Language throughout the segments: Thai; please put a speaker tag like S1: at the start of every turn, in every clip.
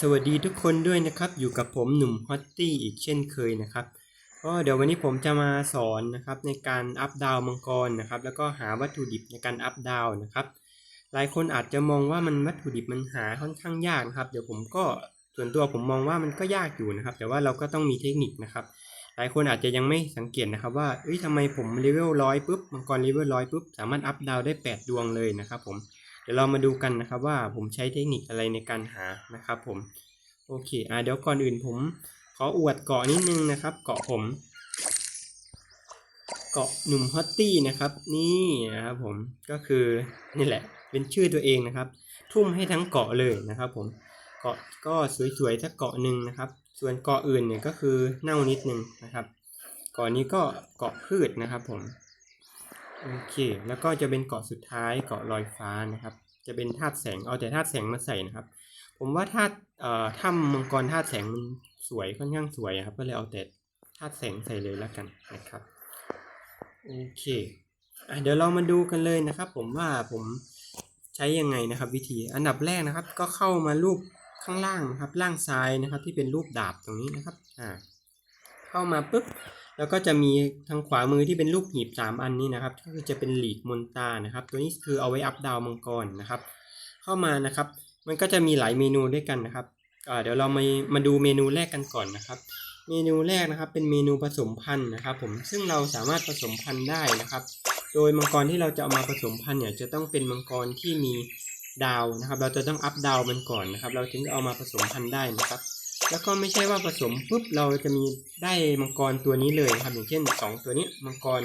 S1: สวัสดีทุกคนด้วยนะครับอยู่กับผมหนุ่มฮอตตี้อีกเช่นเคยนะครับก็เดี๋ยววันนี้ผมจะมาสอนนะครับในการอัพดาวมังกรนะครับแล้วก็หาวัตถุดิบในการอัพดาวนะครับ หลายคนอาจจะมองว่ามันวัตถุดิบมันหาค่อนข้างยากนะครับ เดี๋ยวผมก็ส่วนตัวผมมองว่ามันก็ยากอยู่นะครับ แต่ว่าเราก็ต้องมีเทคนิคนะครับ หลายคนอาจจะยังไม่สังเกตนะครับว่าเอ้ยทำไมผมเลเวลร้อยปุ๊บมังกรเลเวลร้อยปุ๊บสามารถอัพดาวได้ 8 ดวงเลยนะครับผม ดี๋ยวเรามาดูกันนะครับว่าผมใช้เทคนิคอะไรในการหานะครับผมโอเคอะเดี๋ยวก่อนอื่นผม ขออวดเกาะนิดนึงนะครับ เกาะผม เกาะหนุ่มฮอตตี้นะครับ นี่นะครับผมก็คือนี่แหละ เป็นชื่อตัวเองนะครับ ทุ่มให้ทั้งเกาะเลยนะครับผมเกาะก็สวยๆสักเกาะหนึ่งนะครับ ส่วนเกาะอื่นเนี่ยก็คือเน่านิดนึงนะครับเกาะนี้ก็เกาะพืชนะครับผม โอเค แล้วก็จะเป็นเกาะสุดท้ายเกาะลอยฟ้านะครับ จะเป็นธาตุแสง เอาแต่ธาตุแสงมาใส่นะครับ ผมว่าธาตุเอ่อถ้ำมังกรธาตุแสงมันสวยค่อนข้างสวยครับ ก็เลยเอาแต่ธาตุแสงใส่เลยแล้วกันนะครับ โอเคอเดี๋ยวเรามาดูกันเลยนะครับ ผมว่าผมใช้ยังไงนะครับ วิธี อันดับแรกนะครับ ก็เข้ามารูปข้างล่างนะครับ ล่างซ้ายนะครับ ที่เป็นรูปดาบตรงนี้นะครับ อ่า เข้ามาปุ๊บ แล้วก็จะมีทางขวามือที่เป็นรูปหีบสามอันนี้นะครับ ก็คือจะเป็นหลีกมนตานะครับ ตัวนี้คือเอาไว้อัพดาวมังกรนะครับ เข้ามานะครับ มันก็จะมีหลายเมนูด้วยกันนะครับเดี๋ยวเรามามาดูเมนูแรกกันก่อนนะครับ เมนูแรกนะครับ เป็นเมนูผสมพันธุ์นะครับ ผมซึ่งเราสามารถผสมพันธุ์ได้นะครับ โดยมังกรที่เราจะเอามาผสมพันธุ์เนี่ยจะต้องเป็นมังกรที่มีดาวนะครับ เราจะต้องอัพดาวมันก่อนนะครับ เราถึงจะเอามาผสมพันธุ์ได้นะครับ แล้วก็ไม่ใช่ว่าผสมปุ๊บเราจะมีได้มังกรตัวนี้เลยครับอย่างเช่นสองตัวนี้มังกร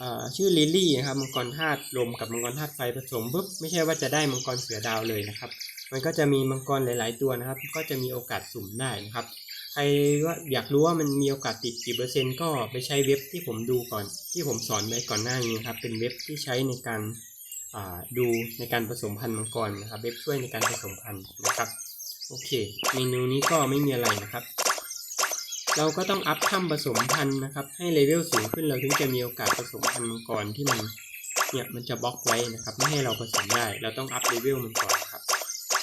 S1: อ่าชื่อลิลลี่นะครับมังกรธาตุลมกับมังกรธาตุไฟผสมปุ๊บไม่ใช่ว่าจะได้มังกรเสือดาวเลยนะครับ มันก็จะมีมังกรหลาย ๆ ตัวนะครับ ก็จะมีโอกาสสุ่มได้นะครับ ใครว่าอยากรู้ว่ามันมีโอกาสติดกี่เปอร์เซ็นต์ก็ไปใช้เว็บที่ผมดูก่อน ที่ผมสอนไว้ก่อนหน้านี้นะครับเป็นเว็บที่ใช้ในการอ่าดูในการผสมพันธุ์มังกรนะครับ เว็บช่วยในการผสมพันธุ์นะครับ โอเค เมนูนี้ก็ไม่มีอะไรนะครับ เราก็ต้องอัพถ้ำผสมพันธุ์นะครับ ให้เลเวลสูงขึ้นเราถึงจะมีโอกาสผสมพันธุ์มังกรที่มันเนี่ยมันจะบล็อกไว้นะครับ ไม่ให้เราผสมได้ เราต้องอัพเลเวลมันก่อนครับ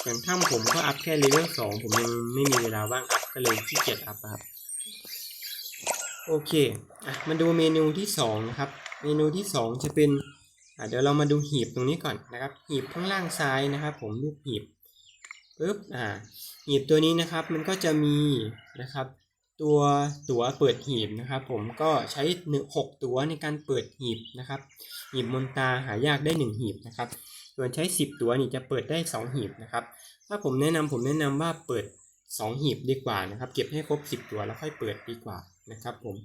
S1: อย่างถ้ำผมก็อัพแค่เลเวลสองผมยังไม่มีเวลาว่างอัพก็เลยขี้เกียจอัพครับ โอเค อะ มาดูเมนูที่สองนะครับ เมนูที่สองจะเป็นอะเดี๋ยวเรามาดูหีบตรงนี้ก่อนนะครับ หีบข้างล่างซ้ายนะครับ ผมรูปหีบ ปึ๊บอ่าหีบตัวนี้นะครับมันก็จะมีนะครับตัวตั๋วเปิดหีบนะครับ ผมก็ใช้หกตั๋วในการเปิดหีบนะครับ หีบมนตาหายากได้หนึ่งหีบนะครับ ส่วนใช้สิบตั๋วนี่จะเปิดได้สองหีบนะครับ ถ้าผมแนะนำผมแนะนำว่าเปิดสองหีบดีกว่านะครับ เก็บให้ครบสิบตั๋วแล้วค่อยเปิดดีกว่านะครับผม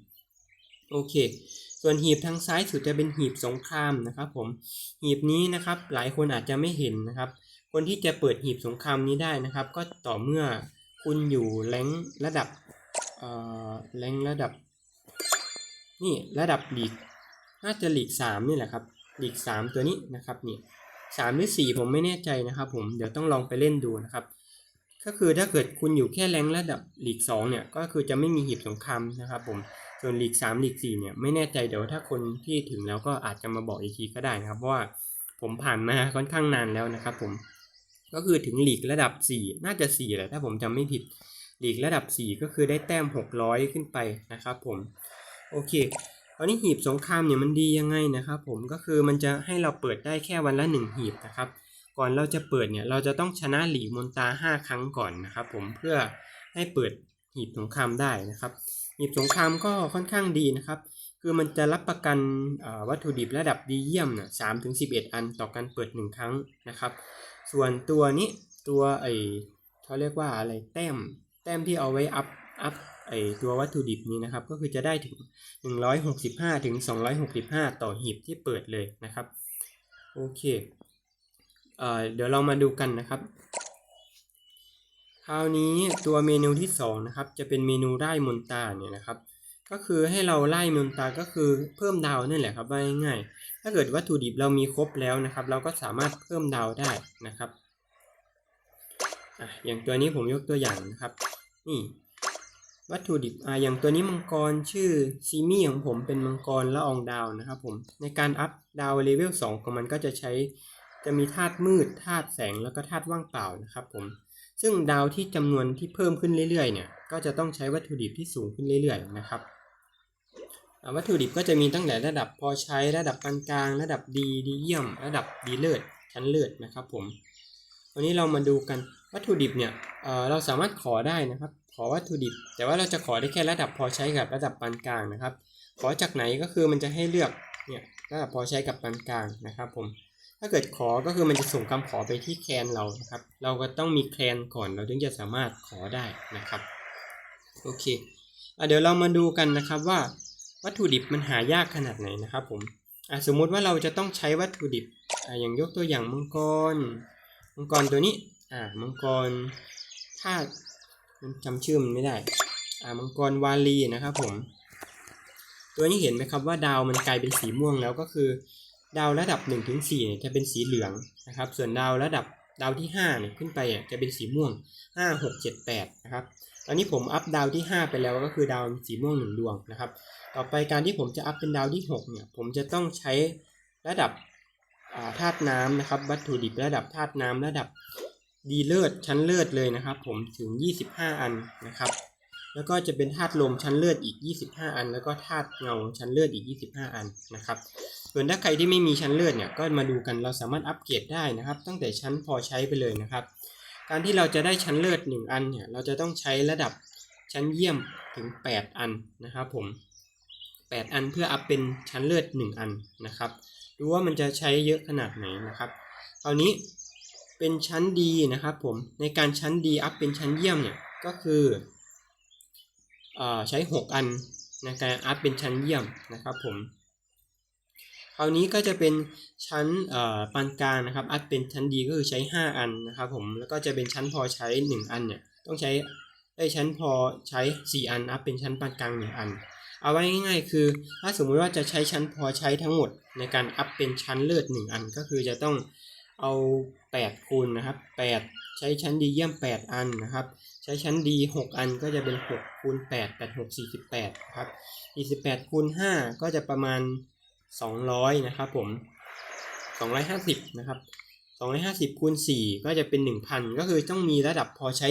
S1: โอเค ส่วนหีบทางซ้ายสุดจะเป็นหีบสงครามนะครับ ผมหีบนี้นะครับหลายคนอาจจะไม่เห็นนะครับ คนที่จะเปิดหีบสงครามนี้ได้นะครับ ก็ต่อเมื่อคุณอยู่แรงระดับเอ่อแรงระดับ นี่ระดับหลีกน่าจะหลีกสามนี่แหละครับหลีกสามตัวนี้นะครับนี่สามหรือสี่ผมไม่แน่ใจนะครับ ผมเดี๋ยวต้องลองไปเล่นดูนะครับ ก็คือถ้าเกิดคุณอยู่แค่แรงระดับหลีกสองเนี่ยก็คือจะไม่มีหีบสงครามนะครับผมส่วนหลีกสามลีกสี่เนี่ยไม่แน่ใจเดี๋ยวถ้าคนที่ถึงแล้วก็อาจจะมาบอกอีกทีก็ได้นะครับว่าผมผ่านมาค่อนข้างนานแล้วนะครับผม ก็คือถึงหลีกระดับ 4 น่าจะ4แหละถ้าผมจำไม่ผิดหลีกระดับ 4 ก็คือได้แต้ม 600 ขึ้นไปนะครับผมโอเคตอนนี้หีบสงครามเนี่ยมันดียังไงนะครับผมก็คือมันจะให้เราเปิดได้แค่วันละ 1 หีบนะครับ ก่อนเราจะเปิดเนี่ยเราจะต้องชนะหลีกมนตา 5 ครั้งก่อนนะครับผมเพื่อให้เปิดหีบสงครามได้นะครับหีบสงครามก็ค่อนข้างดีนะครับ คือมันจะรับประกันวัตถุดิบระดับดีเยี่ยมนะสามถึงสิบเอ็ดอันต่อการเปิดหนึ่งครั้งนะครับ ส่วนตัวนี้ตัวไอเขาเรียกว่าอะไรแต้ม แต้มที่เอาไว้อัพอัพไอตัววัตถุดิบนี้นะครับ ก็คือจะได้ถึง 165ถึง265 ต่อหีบที่เปิดเลยนะครับ โอเคเอ่อเดี๋ยวเรามาดูกันนะครับ คราวนี้ตัวเมนูที่สองนะครับจะเป็นเมนูไล่มนตาเนี่ยนะครับ ก็คือให้เราไล่มนตาก็คือเพิ่มดาวนั่นแหละครับว่าง่ายๆถ้าเกิดวัตถุดิบเรามีครบแล้วนะครับ เราก็สามารถเพิ่มดาวได้นะครับออย่างตัวนี้ผมยกตัวอย่างนะครับนี่วัตถุดิบออย่างตัวนี้มังกรชื่อซีมี่ของผมเป็นมังกรละอองดาวนะครับผมในการอัพดาวเลเวล2ของมันก็จะใช้จะมีธาตุมืดธาตุแสงแล้วก็ธาตุว่างเปล่านะครับผมซึ่งดาวที่จำนวนที่เพิ่มขึ้นเรื่อยๆเนี่ยก็จะต้องใช้วัตถุดิบที่สูงขึ้นเรื่อยๆนะครับ วัตถุดิบก็จะมีตั้งแต่ระดับพอใช้ระดับปานกลาง ระดับดีดีเยี่ยม ระดับดีเลิศชั้นเลิศนะครับผมวันนี้เรามาดูกันวัตถุดิบเนี่ยเเราสามารถขอได้นะครับ ขอวัตถุดิบ แต่ว่าเราจะขอได้แค่ระดับพอใช้กับระดับปานกลางนะครับ ขอจากไหนก็คือมันจะให้เลือกเนี่ยระดับพอใช้กับปานกลางนะครับผมถ้าเกิดขอก็คือมันจะส่งคำขอไปที่แคนเรานะครับ เราก็ต้องมีแคนก่อนเราถึงจะสามารถขอได้นะครับโอเคอเดี๋ยวเรามาดูกันนะครับว่า วัตถุดิบมันหายากขนาดไหนนะครับผมสมมุติว่าเราจะต้องใช้วัตถุดิบออย่างยกตัวอย่างมังกร มังกรตัวนี้อ่ามังกรธามันจำชื่อมันไม่ได้อ่ามังกรวาลีนะครับผม ตัวนี้เห็นไหมครับว่าดาวมันกลายเป็นสีม่วงแล้วก็คือ ดาวระดับ1นถึงสเนี่ยจะเป็นสีเหลืองนะครับ ส่วนดาวระดับ ดาวที่5เนี่ยขึ้นไปอะจะเป็นสีม่วง 5 6 7 8นะครับตอนนี้ผมอัพดาวที่ 5 ไปแล้วก็คือดาวสีม่วงหนึ่งดวงนะครับ ต่อไปการที่ผมจะอัพเป็นดาวที่6เนี่ยผมจะต้องใช้ระดับาธาตุน้ำนะครับ วัตถุดิบระดับธาตุน้ำระดับดีเลิศชั้นเลิศเลยนะครับ ผมถึง 25 อันนะครับ แล้วก็จะเป็นธาตุลมชั้นเลือดอีก 25 อัน แล้วก็ธาตุเงาชั้นเลือดอีก 25 อันนะครับ ส่วนถ้าใครที่ไม่มีชั้นเลือดเนี่ยก็มาดูกันเราสามารถอัปเกรดได้นะครับ ตั้งแต่ชั้นพอใช้ไปเลยนะครับ การที่เราจะได้ชั้นเลือด 1 อันเนี่ยเราจะต้องใช้ระดับชั้นเยี่ยมถึง 8 อันนะครับผม 8 อันเพื่ออัพเป็นชั้นเลือด 1 อันนะครับดูว่ามันจะใช้เยอะขนาดไหนนะครับคราวนี้เป็นชั้นดีนะครับผมในการชั้นดีอัพเป็นชั้นเยี่ยมเนี่ยก็คือเออ ใช้ 6 อันในการอัพเป็นชั้นเยี่ยมนะครับผมคราวนี้ก็จะเป็นชั้นปานกลางนะครับ อัพเป็นชั้นดีก็คือใช้ 5 อันนะครับผมแล้วก็จะเป็นชั้นพอใช้ 1 อันเนี่ยต้องใช้ได้ชั้นพอใช้ 4 อันอัพเป็นชั้นปานกลาง1อัน เอาไว้ง่ายๆ คือ ถ้าสมมุติว่าจะใช้ชั้นพอใช้ทั้งหมด ในการอัพเป็นชั้นเลิศ1อันก็คือจะต้องเอา8คูณนะครับ8 ใช้ชั้นดีเยี่ยม 8 อันนะครับ ใช้ชั้นดี 6 อันก็จะเป็น 6 คูณ 8 8 6 48นะครับ48คูณ 5 ก็จะประมาณ 200 นะครับผม 250 นะครับ 250คูณ 4 ก็จะเป็น 1,000 ก็คือต้องมีระดับพอใช้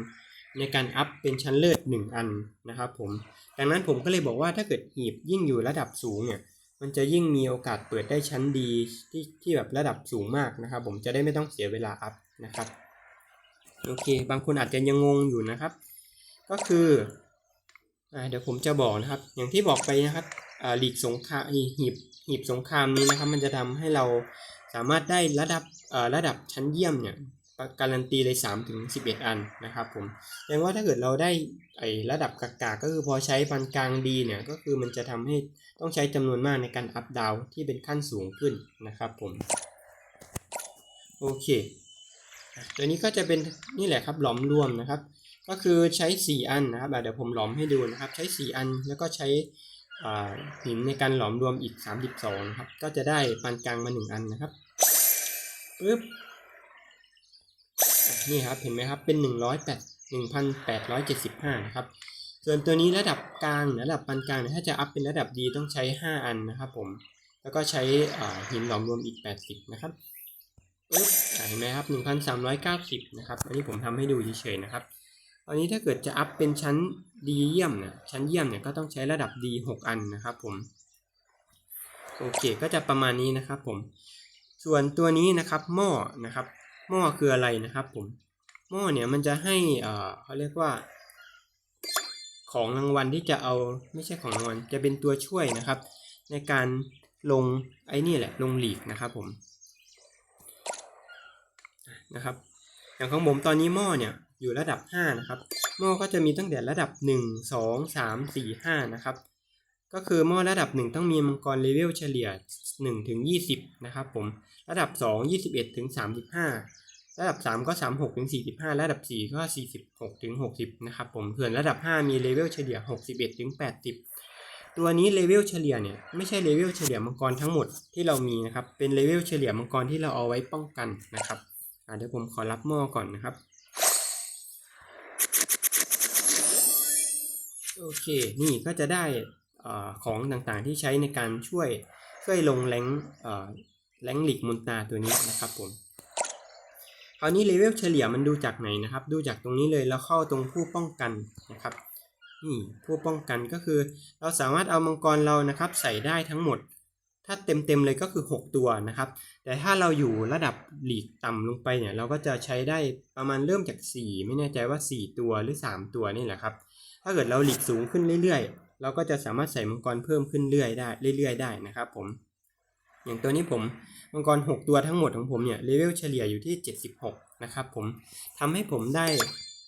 S1: 1,000 ในการอัพเป็นชั้นเลิศ1อันนะครับผม ดังนั้นผมก็เลยบอกว่าถ้าเกิดหีบยิ่งอยู่ระดับสูงเนี่ยมันจะยิ่งมีโอกาสเปิดได้ชั้นดีที่ที่แบบระดับสูงมากนะครับ ผมจะได้ไม่ต้องเสียเวลาอัพนะครับ โอเค บางคนอาจจะยังงงอยู่นะครับ ก็คืออเดี๋ยวผมจะบอกนะครับ อย่างที่บอกไปนะครับหลีกสงครามหีบหีบสงครามนี้นะครับ มันจะทำให้เราสามารถได้ระดับระดับชั้นเยี่ยมเนี่ยการันตีเลย3ถึง11 อันนะครับผมแสดงว่าถ้าเกิดเราได้ไอ้ระดับกากาก็คือพอใช้ปานกลางดีเนี่ยก็คือมันจะทำให้ต้องใช้จำนวนมากในการอัพดาวที่เป็นขั้นสูงขึ้นนะครับผมโอเค ตัวนี้ก็จะเป็นนี่แหละครับหลอมรวมนะครับ ก็คือใช้ 4 อันนะครับเดี๋ยวผมหลอมให้ดูนะครับ ใช้ 4 อันแล้วก็ใช้หินในการหลอมรวมอีก 32นะครับ ก็จะได้ปานกลางมา 1 อันนะครับปึ๊บนี่ครับเห็นไหมครับเป็น 108 1,875นะครับส่วนตัวนี้ระดับกลางระดับปานกลางถ้าจะอัพเป็นระดับดีต้องใช้ 5 อันนะครับผมแล้วก็ใช้หินหลอมรวมอีก 80 นะครับ เห็นไหมครับ 1,390 นะครับ อันนี้ผมทำให้ดูเฉยๆนะครับตอนนี้ถ้าเกิดจะอัพเป็นชั้นดีเยี่ยมนี่ยชั้นเยี่ยมเนี่ยก็ต้องใช้ระดับดี6อันนะครับผม โอเค ก็จะประมาณนี้นะครับผม ส่วนตัวนี้นะครับ หม้อนะครับ หม้อคืออะไรนะครับผม หม้อเนี่ยมันจะให้เอ่อเขาเรียกว่า ของรางวัลที่จะเอาไม่ใช่ของรางวัล จะเป็นตัวช่วยนะครับ ในการลงไอ้นี่แหละ ลงหลีกนะครับผม นะครับ อย่างของผมตอนนี้หม้อเนี่ยอยู่ระดับ 5 นะครับ หม้อก็จะมีตั้งแต่ระดับ 1 2 3 4 5 นะครับ ก็คือหม้อระดับ 1 ต้องมีมังกรเลเวลเฉลี่ย1ถึง20 นะครับผม ระดับ 2 21ถึง35 ระดับ 3 ก็ 36ถึง45 ระดับ 4 ก็ 46ถึง60 นะครับผม ส่วนระดับ 5 มีเลเวลเฉลี่ย 61ถึง80 ตัวนี้เลเวลเฉลี่ยเนี่ยไม่ใช่เลเวลเฉลี่ยมังกรทั้งหมดที่เรามีนะครับ เป็นเลเวลเฉลี่ยมังกรที่เราเอาไว้ป้องกันนะครับ เดี๋ยวผมขอรับหม้อก่อนนะครับ โอเค นี่ก็จะได้อของต่างๆที่ใช้ในการช่วยช่วยลงแรงแรงหลีกมุนตาตัวนี้นะครับผมคราวนี้เลเวลเฉลี่ยมันดูจากไหนนะครับ ดูจากตรงนี้เลยแล้วเข้าตรงผู้ป้องกันนะครับนี่ผู้ป้องกันก็คือ เราสามารถเอามังกรเรานะครับ ใส่ได้ทั้งหมด ถ้าเต็มๆเลยก็คือ 6 ตัวนะครับ แต่ถ้าเราอยู่ระดับหลีกต่ำลงไปเนี่ยเราก็จะใช้ได้ประมาณเริ่มจาก 4 ไม่แน่ใจว่า 4 ตัวหรือ 3 ตัวนี่แหละครับ ถ้าเกิดเราหลีกสูงขึ้นเรื่อยๆ เราก็จะสามารถใส่มังกรเพิ่มขึ้นเรื่อยได้เรื่อยๆ ได้นะครับผม อย่างตัวนี้ผมมังกร 6 ตัวทั้งหมดของผมเนี่ยเลเวลเฉลี่ยอยู่ที่ 76 นะครับผมทำให้ผมได้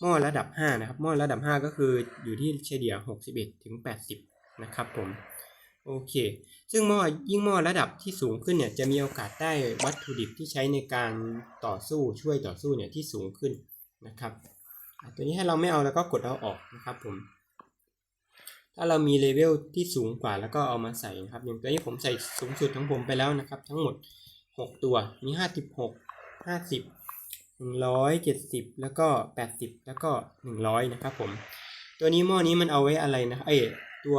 S1: หม้อระดับ 5 นะครับหม้อระดับ 5 ก็คืออยู่ที่เฉลี่ย 61ถึง80 นะครับผม โอเค ซึ่งหม้อยิ่งหม้อระดับที่สูงขึ้นเนี่ยจะมีโอกาสได้วัตถุดิบที่ใช้ในการต่อสู้ช่วยต่อสู้เนี่ยที่สูงขึ้นนะครับ ตัวนี้ให้เราไม่เอาแล้วก็กดเอาออกนะครับผม ถ้าเรามีเลเวลที่สูงกว่าแล้วก็เอามาใส่นะครับ อย่างตัวนี้ผมใส่สูงสุดของผมไปแล้วนะครับ ทั้งหมด 6 ตัวมี56 50 170แล้วก็80แล้วก็100นะครับผม ตัวนี้หม้อนี้มันเอาไว้อะไรนะ เอ้ตัว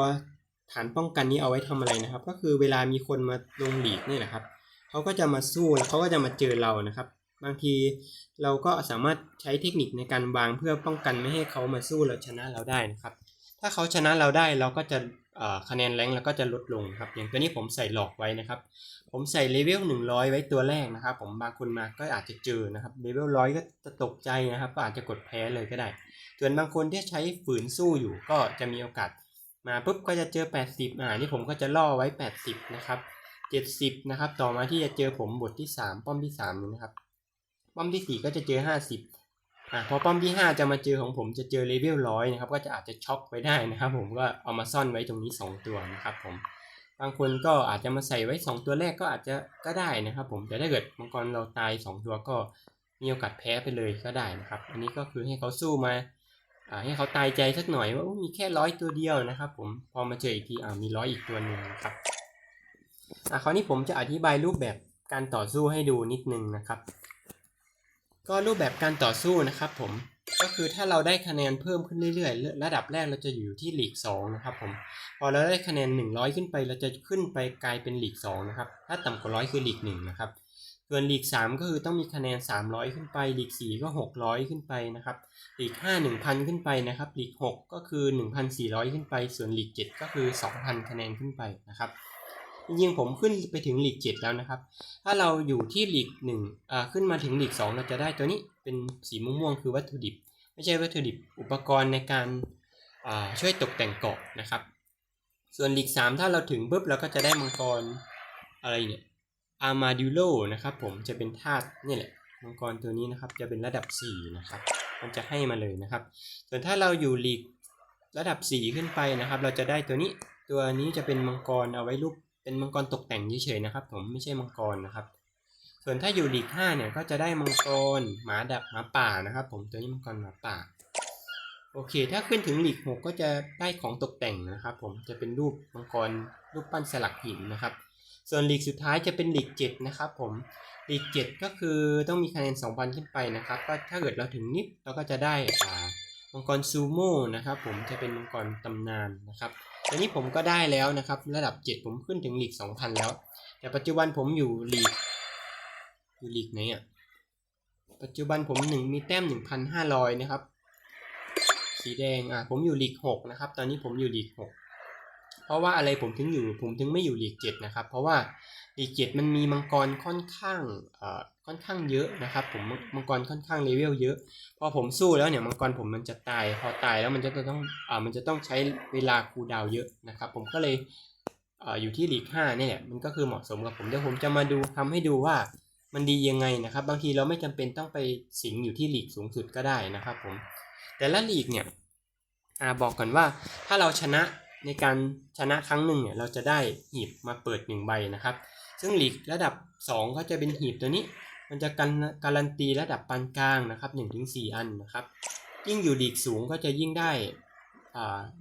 S1: ฐานป้องกันนี้เอาไว้ทำอะไรนะครับ ก็คือเวลามีคนมาลงหลีกนี่แหละครับเขาก็จะมาสู้แล้วเขาก็จะมาเจอเรานะครับ บางทีเราก็สามารถใช้เทคนิคในการวางเพื่อป้องกันไม่ให้เขามาสู้แล้วชนะเราได้นะครับ ถ้าเขาชนะเราได้เราก็จะคะแนนแรงเราก็จะลดลงครับ อย่างตัวนี้ผมใส่หลอกไว้นะครับ ผมใส่เลเวล100 ไว้ตัวแรกนะครับ ผมบางคนมาก็อาจจะเจอนะครับเลเวลร้อยก็จะตกใจนะครับก็อาจจะกดแพ้เลยก็ได้ ส่วนบางคนที่ใช้ฝืนสู้อยู่ก็จะมีโอกาส มาปุ๊บก็จะเจอ 80อ่านี่ผมก็จะล่อไว้ 80 นะครับ 70 นะครับ ต่อมาที่จะเจอผมบทที่ 3 ป้อมที่3นี่นะครับ ป้อมที่ 4 ก็จะเจอ 50อ่าพอป้อมที่ 5 จะมาเจอของผมจะเจอเลเวลร้อยนะครับ ก็จะอาจจะช็อกไว้ได้นะครับ ผมก็เอามาซ่อนไว้ตรงนี้ 2 ตัวนะครับผม บางคนก็อาจจะมาใส่ไว้ 2 ตัวแรกก็อาจจะก็ได้นะครับ ผม แต่ถ้าเกิดมังกรเราตาย 2 ตัวก็มีโอกาสแพ้ไปเลยก็ได้นะครับ อันนี้ก็คือให้เขาสู้มา ให้เขาตายใจสักหน่อยว่ามีแค่ร้อยตัวเดียวนะครับผมพอมาเจออีกทีมีร้อยอีกตัวหนึ่งนะครับอ่าคราวนี้ผมจะอธิบายรูปแบบการต่อสู้ให้ดูนิดนึงนะครับ ก็รูปแบบการต่อสู้นะครับผมก็คือถ้าเราได้คะแนนเพิ่มขึ้นเรื่อยๆ ระดับแรกเราจะอยู่ที่หลีก2นะครับผมพอเราได้คะแนน 100 ขึ้นไปเราจะขึ้นไปกลายเป็นหลีก2นะครับถ้าต่ำกว่าร้อยคือหลีก1นะครับ ส่วนลีก 3 ก็คือต้องมีคะแนน 300 ขึ้นไปลีก 4 ก็ 600 ขึ้นไปนะครับลีก 5 1,000 ขึ้นไปนะครับลีก 6 ก็คือ 1,400 ขึ้นไป ส่วนลีก 7 ก็คือ 2,000 คะแนนขึ้นไปนะครับจริงๆผมขึ้นไปถึงลีก 7 แล้วนะครับ ถ้าเราอยู่ที่ลีก1อ่าขึ้นมาถึงลีก 2 เราจะได้ตัวนี้เป็นสีม่วงๆคือวัตถุดิบ ไม่ใช่วัตถุดิบอุปกรณ์ในการอ่าช่วยตกแต่งเกาะนะครับ ส่วนลีก 3 ถ้าเราถึงปุ๊บเราก็จะได้มังกรอะไรเนี่ย อาร์มาดิโลนะครับผมจะเป็นธาตุนี่แหละมังกรตัวนี้นะครับจะเป็นระดับ 4 นะครับ มันจะให้มาเลยนะครับ ส่วนถ้าเราอยู่ลีกระดับ 4 ขึ้นไปนะครับ เราจะได้ตัวนี้ตัวนี้จะเป็นมังกรเอาไว้รูปเป็นมังกรตกแต่งเฉยๆนะครับ ผมไม่ใช่มังกรนะครับ ส่วนถ้าอยู่ลีก5เนี่ยก็จะได้มังกรหมาดับหมาป่านะครับ ผมตัวนี้มังกรหมาป่าโอเค ถ้าขึ้นถึงลีก6ก็จะได้ของตกแต่งนะครับ ผมจะเป็นรูปมังกรรูปปั้นสลักหินนะครับ ส่วนลีกสุดท้ายจะเป็นลีก7นะครับผมลีก7ก็คือต้องมีคะแนน2,000ขึ้นไปนะครับก็ถ้าเกิดเราถึงนิดเราก็จะได้อ่ามังกรซูโม่นะครับผมจะเป็นมังกรตำนานนะครับตอนนี้ผมก็ได้แล้วนะครับ ระดับ 7 ผมขึ้นถึงลีก2,000 แล้ว แต่ปัจจุบันผมอยู่ลีกอยู่ลีกไหนอะปัจจุบันผมหนึ่งมีแต้ม 1,500 นะครับ สีแดงอะผมอยู่ลีก6นะครับ ตอนนี้ผมอยู่ลีก6 เพราะว่าอะไรผมถึงอยู่ผมถึงไม่อยู่ลีก7นะครับ เพราะว่าลีก7มันมีมังกรค่อนข้างเอ่อค่อนข้างเยอะนะครับ ผมมังกรค่อนข้างเลเวลเยอะ พอผมสู้แล้วเนี่ยมังกรผมมันจะตาย พอตายแล้วมันจะต้องอ่ามันจะต้องใช้เวลาคูดาวเยอะนะครับ ผมก็เลยเอ่ออยู่ที่ลีก5เนี่ยแหละมันก็คือเหมาะสมกับผมเดี๋ยวผมจะมาดูทำให้ดูว่ามันดียังไงนะครับ บางทีเราไม่จำเป็นต้องไปสิงอยู่ที่ลีกสูงสุดก็ได้นะครับผมแต่ละลีกเนี่ยอ่าบอกก่อนว่าถ้าเราชนะ ในการชนะครั้งหนึ่งเนี่ยเราจะได้หีบมาเปิดหนึ่งใบนะครับ ซึ่งหลีกระดับ 2 ก็จะเป็นหีบตัวนี้ มันจะการการันตีระดับปานกลางนะครับ1-4 อันนะครับ ยิ่งอยู่ลีกสูงก็จะยิ่งได้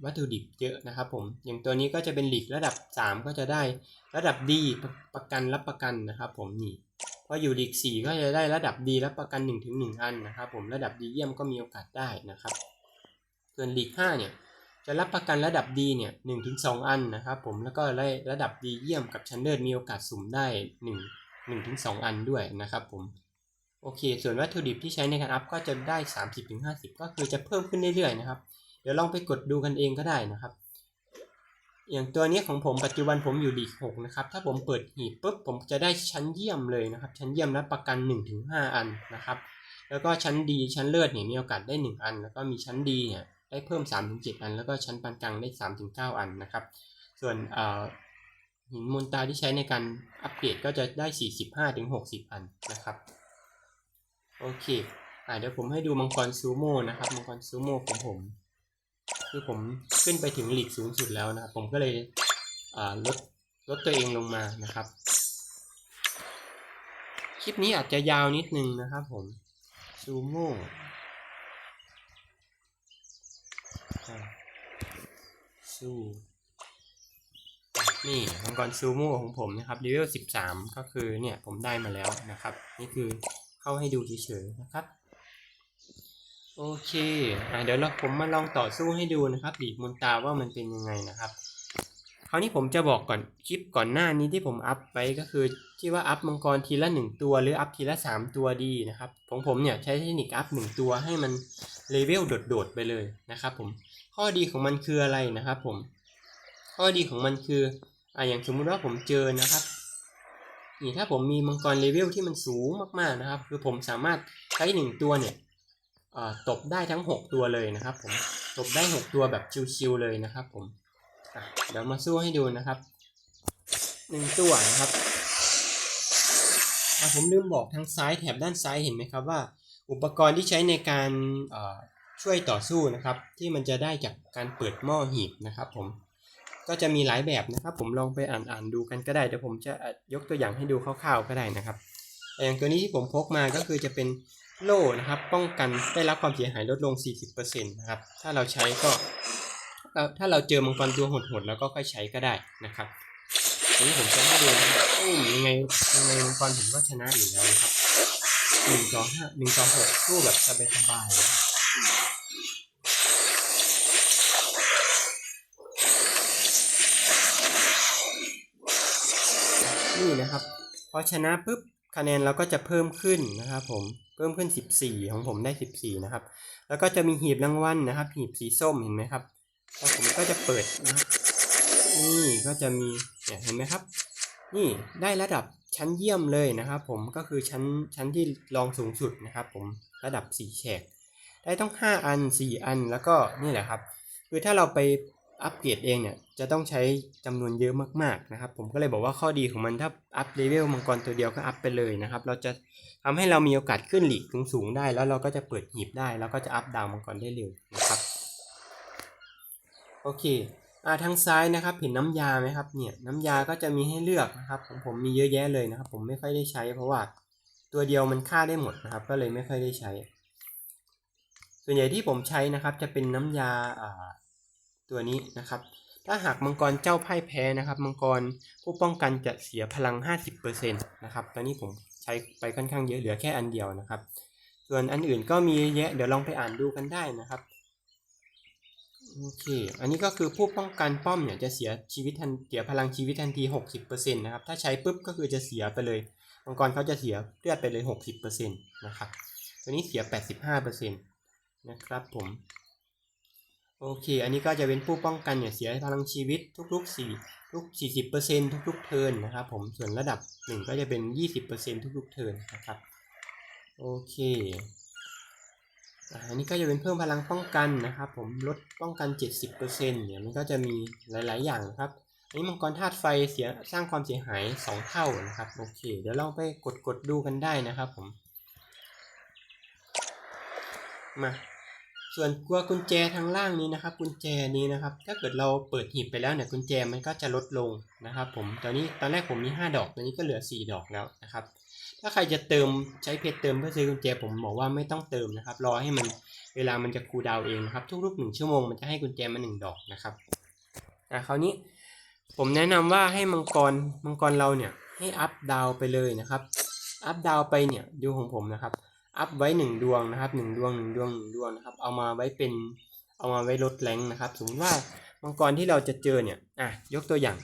S1: วัตถุดิบเยอะนะครับผม อย่างตัวนี้ก็จะเป็นหลีกระดับ 3 ก็จะได้ระดับดีประประกันรับประกันนะครับผมนี่พออยู่หลีก 4 ก็จะได้ระดับดีรับประกัน 1-1 อันนะครับผมระดับดีเยี่ยมก็มีโอกาสได้นะครับ ส่วนหลีก5เนี่ย จะรับประกันระดับดีเนี่ยหนึ่งถึงสองอันนะครับผมแล้วก็ได้ระดับดีเยี่ยมกับชั้นเลิศมีโอกาสสุ่มได้หนึ่งหนึ่งถึงสองอันด้วยนะครับผมโอเค ส่วนวัตถุดิบที่ใช้ในการอัพก็จะได้ 30-50 ก็คือจะเพิ่มขึ้นเรื่อยๆนะครับ เดี๋ยวลองไปกดดูกันเองก็ได้นะครับ อย่างตัวนี้ของผมปัจจุบันผมอยู่ดีหกนะครับ ถ้าผมเปิดหีบปุ๊บผมจะได้ชั้นเยี่ยมเลยนะครับ ชั้นเยี่ยมรับประกัน 1-5 อันนะครับ แล้วก็ชั้นดีชั้นเลิศเนี่ยมีโอกาสได้ 1 อัน แล้วก็มีชั้นดีเนี่ย ได้เพิ่ม 3-7 อัน แล้วก็ชั้นปานกลางได้ 3-9 อันนะครับ ส่วนหินมูลตาที่ใช้ในการอัปเกรดก็จะได้ 45-60 อันนะครับ โอเคอ่าเดี๋ยวผมให้ดูมังกรซูโม่นะครับ มังกรซูโม่ของผม คือผมขึ้นไปถึงหลีกสูงสุดแล้วนะครับ ผมก็เลยลดลดตัวเองลงมานะครับ คลิปนี้อาจจะยาวนิดนึงนะครับผมซูโม่อ่า ซูนี่มังกรซูโม่ของผมนะครับเลเวล13ก็คือเนี่ยผมได้มาแล้วนะครับ นี่คือเข้าให้ดูเฉยๆนะครับ โอเคอ่าเดี๋ยวเราผมมาลองต่อสู้ให้ดูนะครับบีบมนตาว่ามันเป็นยังไงนะครับคราวนี้ผมจะบอกก่อนคลิปก่อนหน้านี้ที่ผมอัพไปก็คือที่ว่าอัพมังกรทีละหนึ่งตัวหรืออัพทีละสามตัวดีนะครับของผมเนี่ยใช้เทคนิคอัพหนึ่งตัวให้มันเลเวลโดดๆไปเลยนะครับผม ข้อดีของมันคืออะไรนะครับผม ข้อดีของมันคืออ่าอย่างสมมุติว่าผมเจอนะครับนี่ถ้าผมมีมังกรเลเวลที่มันสูงมากๆนะครับ คือผมสามารถใช้หนึ่งตัวเนี่ยตบได้ทั้ง 6 ตัวเลยนะครับ ผมตบได้ 6 ตัวแบบชิวๆเลยนะครับ ผมเดี๋ยวมาสู้ให้ดูนะครับหนึ่งตัวนะครับอะผมลืมบอกทางซ้ายแถบด้านซ้ายเห็นไหมครับว่า อุปกรณ์ที่ใช้ในการ ช่วยต่อสู้นะครับ ที่มันจะได้จากการเปิดหม้อหีบนะครับ ผมก็จะมีหลายแบบนะครับ ผมลองไปอ่านอ่านดูกันก็ได้เดี๋ยวผมจะยกตัวอย่างให้ดูคร่าวๆก็ได้นะครับอย่างตัวนี้ที่ผมพกมาก็คือจะเป็นโล่นะครับ ป้องกันได้รับความเสียหายลดลง 40%นะครับถ้าเราใช้ก็ถ้าเราเจอมังกรตัวโหดๆแล้วก็ค่อยใช้ก็ได้นะครับอันนี้ผมจะให้ดูนะครับอุ้มยังไงยังไงมังกรผมก็ชนะอยู่แล้วนะครับหนึ่งต่อห้าหนึ่งต่อหกสู้แบบสบายๆเลยครับ นี่นะครับ พอชนะปุ๊บคะแนนเราก็จะเพิ่มขึ้นนะครับผมเพิ่มขึ้น 14 ของผมได้ 14 นะครับ แล้วก็จะมีหีบรางวัลนะครับ หีบสีส้มเห็นไหมครับแล้วผมก็จะเปิดนะครับนี่ก็จะมีเนี่ยเห็นไหมครับ นี่ได้ระดับชั้นเยี่ยมเลยนะครับ ผมก็คือชั้นชั้นที่รองสูงสุดนะครับ ผมระดับ4แฉก ได้ต้อง 5 อัน 4 อันแล้วก็นี่แหละครับ คือถ้าเราไปอัปเกรดเองเนี่ยจะต้องใช้จำนวนเยอะมากๆนะครับ ผมก็เลยบอกว่าข้อดีของมันถ้าอัพเลเวลมังกรตัวเดียวก็อัพไปเลยนะครับ เราจะทำให้เรามีโอกาสขึ้นหลีกสูงๆได้ แล้วเราก็จะเปิดหีบได้ แล้วก็จะอัพดาวมังกรได้เร็วนะครับโอเคอ่าทางซ้ายนะครับเห็นน้ำยาไหมครับเนี่ยน้ำยาก็จะมีให้เลือกนะครับของผมมีเยอะแยะเลยนะครับ ผมไม่ค่อยได้ใช้ เพราะว่าตัวเดียวมันฆ่าได้หมดนะครับ ก็เลยไม่ค่อยได้ใช้ ส่วนใหญ่ที่ผมใช้นะครับจะเป็นน้ำยาอ่าตัวนี้นะครับ ถ้าหากมังกรเจ้าพ่ายแพ้นะครับ มังกรผู้ป้องกันจะเสียพลัง 50%นะครับ ตอนนี้ผมใช้ไปค่อนข้างเยอะเหลือแค่อันเดียวนะครับ ส่วนอันอื่นก็มีเยอะแยะเดี๋ยวลองไปอ่านดูกันได้นะครับโอเค อันนี้ก็คือผู้ป้องกันป้อมเนี่ยจะเสียชีวิตทันเสียพลังชีวิตทันที 60%นะครับ ถ้าใช้ปุ๊บก็คือจะเสียไปเลย มังกรเขาจะเสียเลือดไปเลย 60%นะครับ ตัวนี้เสีย 85%น นะครับผม โอเค อันนี้ก็จะเป็นผู้ป้องกันเนี่ยเสียพลังชีวิตทุกๆ4ทุก 40%ทุกๆเทิร์นนะครับผม ส่วนระดับ 1 ก็จะเป็น 20%ทุกๆเทินนะครับ โอเคอันนี้ก็จะเป็นเพิ่มพลังป้องกันนะครับผมลดป้องกัน 70%เนี่ยมันก็จะมีหลาย ๆ อย่างครับอันนี้มังกรธาตุไฟเสียสร้างความเสียหาย 2 เท่านะครับโอเค เดี๋ยวลองไปกดกดดูกันได้นะครับผมมา ส่วนกัวกุญแจทางล่างนี้นะครับ กุญแจนี้นะครับ ถ้าเกิดเราเปิดหีบไปแล้วเนี่ยกุญแจมันก็จะลดลงนะครับ ผมตอนนี้ตอนแรกผมมี 5 ดอกตอนนี้ก็เหลือ 4 ดอกแล้วนะครับ ถ้าใครจะเติมใช้เพชรเติมเพื่อซื้อกุญแจผมบอกว่าไม่ต้องเติมนะครับ รอให้มันเวลามันจะคูลดาวเองนะครับทุกๆหนึ่งชั่วโมงมันจะให้กุญแจมาหนึ่งดอกนะครับอะคราวนี้ผมแนะนำว่าให้มังกรมังกรเราเนี่ยให้อัพดาวไปเลยนะครับ อัพดาวไปเนี่ยดูของผมนะครับ อัพไว้หนึ่งดวงนะครับหนึ่งดวงหนึ่งดวงหนึ่งดวงนะครับ เอามาไว้เป็นเอามาไว้ลดแรงนะครับ สมมติว่ามังกรที่เราจะเจอเนี่ยอะยกตัวอย่าง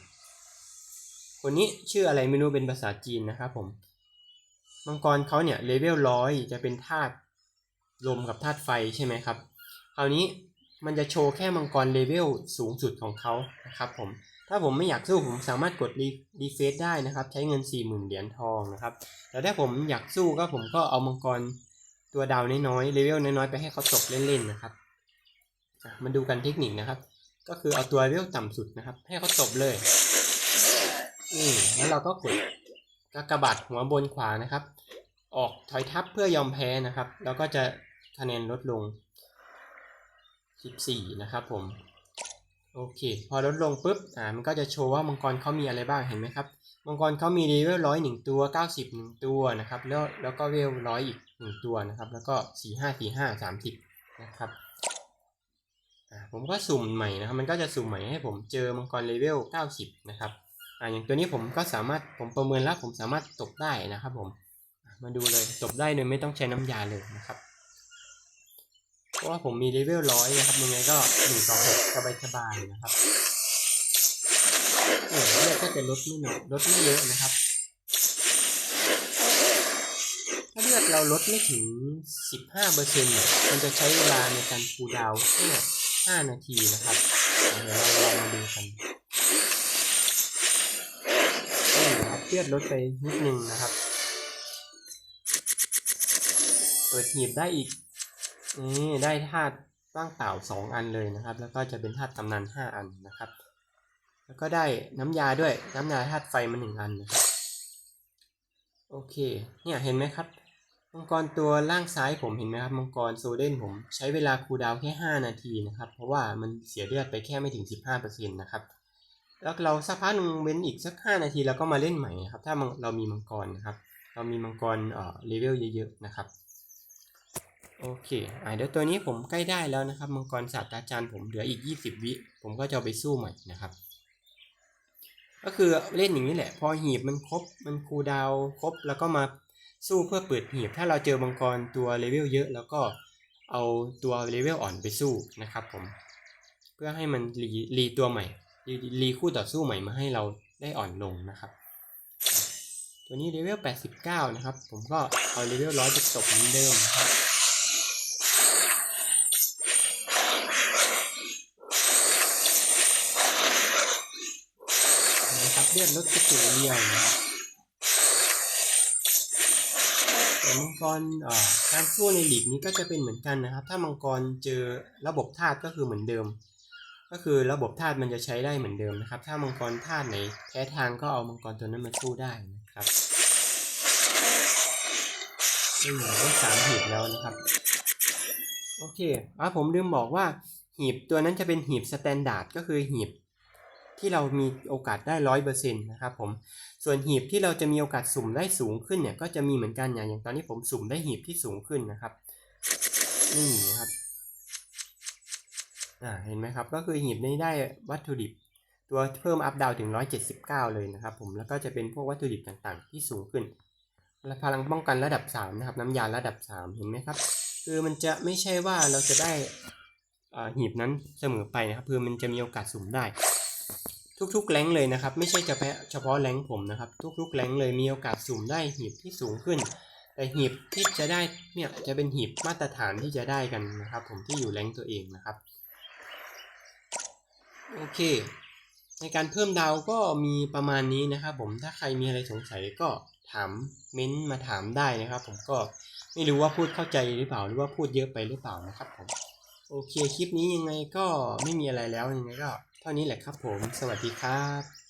S1: คนนี้ชื่ออะไรไม่รู้เป็นภาษาจีนนะครับผมมังกรเขาเนี่ยเลเวลร้อยจะเป็นธาตุลมกับธาตุไฟใช่ไหมครับคราวนี้มันจะโชว์แค่มังกรเลเวลสูงสุดของเขานะครับผมถ้าผมไม่อยากสู้ผมสามารถกดรีรเฟซได้นะครับ ใช้เงิน 40,000 เหรียญทองนะครับ แต่ถ้าผมอยากสู้ก็ผมก็เอามังกร ตัวดาวน้อยๆเลเวลน้อยๆไปให้เขาตบเล่นๆนะครับมาดูกันเทคนิคนะครับ ก็คือเอาตัวเลเวลต่ำสุดนะครับ ให้เขาตบเลยนี่แล้วเราก็กดกากบาดหัวบนขวานะครับ ออกถอยทับเพื่อยอมแพ้นะครับ แล้วก็จะคะแนนลดลง 14 นะครับผม โอเค พอลดลงปุ๊บ อ่า มันก็จะโชว์ว่ามังกรเขามีอะไรบ้าง เห็นไหมครับ มังกรเขามีเลเวลร้อยหนึ่งตัว 90หนึ่งตัวนะครับ แล้วแล้วก็เวลร้อยอีก หนึ่งตัวนะครับ แล้วก็ 4 5 4 5 30 นะครับผมก็สุ่มใหม่นะครับ มันก็จะสุ่มใหม่ให้ผมเจอมังกรเลเวล 90 นะครับอ่าอย่างตัวนี้ผมก็สามารถผมประเมินแล้วผมสามารถตกได้นะครับผมมาดูเลยตกได้โดยไม่ต้องใช้น้ำยาเลยนะครับ เพราะว่าผมมีเลเวลร้อยนะครับยังไงก็หนึ่งต่อหกสบายสบายนะครับเออเลือดก็จะลดไม่หน่อยลดไม่เยอะนะครับ ถ้าเลือดเราลดไม่ถึงสิบห้าเปอร์เซ็นต์เนี่ยมันจะใช้เวลาในการคูลดาวน์แค่ห้านาทีนะครับเดี๋ยวเราลองมาดูกันนี่นะครับเลือดลดไปนิดนึงนะครับ เปิดหีบได้อีกนี่ได้ธาตุว่างเปล่าสองอันเลยนะครับ แล้วก็จะเป็นธาตุตำนานห้าอันนะครับ แล้วก็ได้น้ำยาด้วยน้ำยาธาตุไฟมาหนึ่งอันนะครับโอเค เนี่ย เห็นไหมครับ มังกรตัวล่างซ้ายผมเห็นไหมครับ มังกรโซเดนผมใช้เวลาคูลดาวแค่ 5 นาทีนะครับ เพราะว่ามันเสียเลือดไปแค่ไม่ถึง 15%นะครับ แล้วเราสักพักนึงเว้นอีกสัก 5 นาทีเราก็มาเล่นใหม่นะครับ ถ้าเรามีมังกรนะครับ เรามีมังกรเอ่อเลเวลเยอะๆนะครับโอเคอ่าเดี๋ยวตัวนี้ผมใกล้ได้แล้วนะครับ มังกรศาสตราจารย์ผมเหลืออีก 20 วิ ผมก็จะไปสู้ใหม่นะครับ ก็คือเล่นอย่างนี้แหละ พอหีบมันครบ มันคูดาวครบ แล้วก็มา สู้เพื่อเปิดหีบ ถ้าเราเจอมังกรตัวเลเวลเยอะ แล้วก็เอาตัวเลเวลอ่อนไปสู้นะครับผม เพื่อให้มันรีรีตัวใหม่รีรีคู่ต่อสู้ใหม่มาให้เราได้อ่อนลงนะครับ ตัวนี้เลเวล 89 นะครับ ผมก็เอาเลเวล100ไปตบเหมือนเดิมนะครับนะครับเลือดลดกระจุเดียวนะครับ แต่มังกรการสู้ในหลีกนี้ก็จะเป็นเหมือนกันนะครับ ถ้ามังกรเจอระบบธาตุก็คือเหมือนเดิม ก็คือระบบธาตุมันจะใช้ได้เหมือนเดิมนะครับ ถ้ามังกรธาตุไหนแพ้ทางก็เอามังกรตัวนั้นมาสู้ได้นะครับนี่ได้สามหีบแล้วนะครับ โอเคอะผมลืมบอกว่าหีบตัวนั้นจะเป็นหีบสแตนดาร์ดก็คือหีบที่เรามีโอกาสได้ร้อยเปอร์เซ็นต์นะครับผม ส่วนหีบที่เราจะมีโอกาสสุ่มได้สูงขึ้นเนี่ยก็จะมีเหมือนกันอย่างอย่างตอนนี้ผมสุ่มได้หีบที่สูงขึ้นนะครับนี่นะครับอ่าเห็นไหมครับก็คือหีบนี้ได้วัตถุดิบ ตัวเพิ่มอัพดาวถึง 179 เลยนะครับผมแล้วก็จะเป็นพวกวัตถุดิบต่างๆ ที่สูงขึ้นและพลังป้องกันระดับ 3 นะครับ น้ำยาระดับ 3 เห็นไหมครับ คือมันจะไม่ใช่ว่าเราจะได้อ่าหีบนั้นเสมอไปนะครับคือมันจะมีโอกาสสุ่มได้ ทุกๆแรงเลยนะครับ ไม่ใช่เฉพาะเฉพาะแรงผมนะครับ ทุกๆแรงเลยมีโอกาสสุ่มได้หีบที่สูงขึ้น แต่หีบที่จะได้เนี่ยจะเป็นหีบมาตรฐานที่จะได้กันนะครับ ผมที่อยู่แรงตัวเองนะครับโอเค ในการเพิ่มดาวก็มีประมาณนี้นะครับ ผมถ้าใครมีอะไรสงสัยก็ถามเม้นต์มาถามได้นะครับ ผมก็ไม่รู้ว่าพูดเข้าใจหรือเปล่าหรือว่าพูดเยอะไปหรือเปล่านะครับผมโอเคคลิปนี้ยังไงก็ไม่มีอะไรแล้วยังไงก็ เท่านี้แหละครับผม สวัสดีครับ